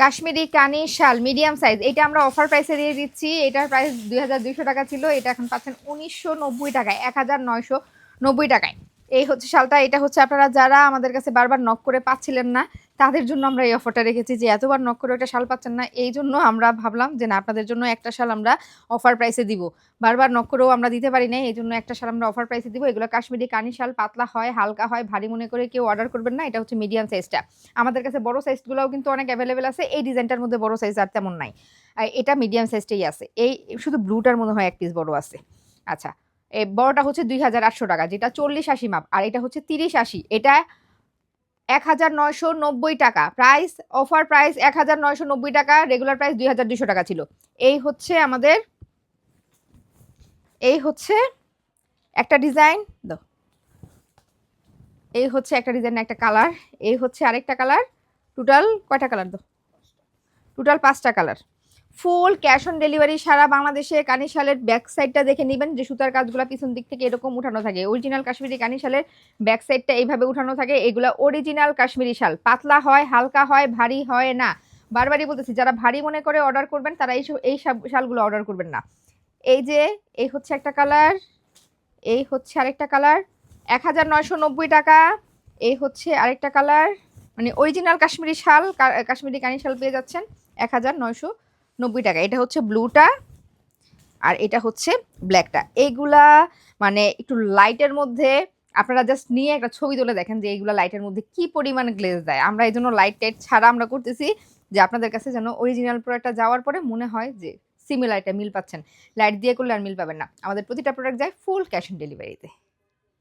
কাশ্মীরি কানি শাল medium size এটা আমরা অফার প্রাইসে দিয়ে দিচ্ছি। এটার প্রাইস দুই হাজার দুইশো টাকা ছিল, এটা এখন পাচ্ছেন উনিশশো নব্বই টাকায়, এক হাজার নয়শো নব্বই টাকায়। এই হচ্ছে শালটা এটা হচ্ছে আপনারা যারা আমাদের কাছে বারবার নক করে পাচ্ছিলেন না, তাদের জন্য আমরা এই অফারটা রেখেছি যে এতবার নক করে একটা শাল পাচ্ছেন না, এই জন্য আমরা ভাবলাম যে না, আপনাদের জন্য একটা শাল আমরা অফার প্রাইসে দিব। বারবার নক করেও আমরা দিতে পারি না এই জন্য একটা শাল আমরা অফার প্রাইসে দিব। এগুলো কাশ্মীরি কানি শাল পাতলা হয়, হালকা হয়, ভারী মনে করে কেউ অর্ডার করবেন না, এটা হচ্ছে মিডিয়াম সাইজটা আমাদের কাছে বড় সাইজগুলোও কিন্তু অনেক অ্যাভেলেবেল আছে, এই ডিজাইনটার মধ্যে বড় সাইজ আর তেমন নাই। এটা মিডিয়াম সাইজটাই আছে, এই শুধু ব্লুটার মনে হয় এক পিস বড় আছে। আচ্ছা বড়টা হচ্ছে দুই হাজার আটশো টাকা, যেটা চল্লিশ আশি মাপ, আর এটা হচ্ছে তিরিশ আশি। এটা এক হাজার নয়শো নব্বই টাকা। প্রাইস অফার প্রাইস এক হাজার নয়শো নব্বই টাকা রেগুলার প্রাইস দুই হাজার দুশো টাকা ছিল। এই হচ্ছে আমাদের, এই হচ্ছে একটা ডিজাইন দো এই হচ্ছে একটা ডিজাইন একটা কালার এই হচ্ছে আরেকটা কালার টোটাল কয়টা কালার দো টোটাল পাঁচটা colour full cash on delivery সারা বাংলাদেশে কানিশালের ব্যাক সাইডটা দেখে নেবেন, যে সুতার কাজগুলো পিছন দিক থেকে এরকম উঠানো থাকে। অরিজিনাল কাশ্মীরি কানিশালের ব্যাক সাইডটা এইভাবে উঠানো থাকে। এগুলো অরিজিনাল কাশ্মীরি শাল। পাতলা হয়, হালকা হয়, ভারী হয় না। বারবারই বলতেছি, যারা ভারী মনে করে অর্ডার করবেন, তারা এই এই শালগুলো অর্ডার করবেন না। এই যে, এই হচ্ছে একটা কালার এই হচ্ছে আরেকটা কালার এক হাজার নয়শো নব্বই টাকা। এই হচ্ছে আরেকটা কালার মানে অরিজিনাল কাশ্মীরি শাল কাশ্মীরি কানি শাল পেয়ে যাচ্ছেন এক হাজার নয়শো নব্বই টাকা। এটা হচ্ছে ব্লুটা আর এটা হচ্ছে ব্ল্যাকটা। এইগুলা মানে একটু লাইটের মধ্যে আপনারা জাস্ট নিয়ে একটা ছবি তুলে দেখেন যে এইগুলা লাইটের মধ্যে কি পরিমাণ গ্লেজ দেয়। আমরা এই জন্য লাইট টাইট ছাড়া আমরা করতেছি যে আপনাদের কাছে যেন অরিজিনাল প্রোডাক্টটা যাওয়ার পরে মনে হয় যে সিমিলার একটা মিল পাচ্ছেন। লাইট দিয়ে করলে আর মিল পাবেন না। আমাদের প্রতিটা প্রোডাক্ট যায় ফুল ক্যাশ অন ডেলিভারিতে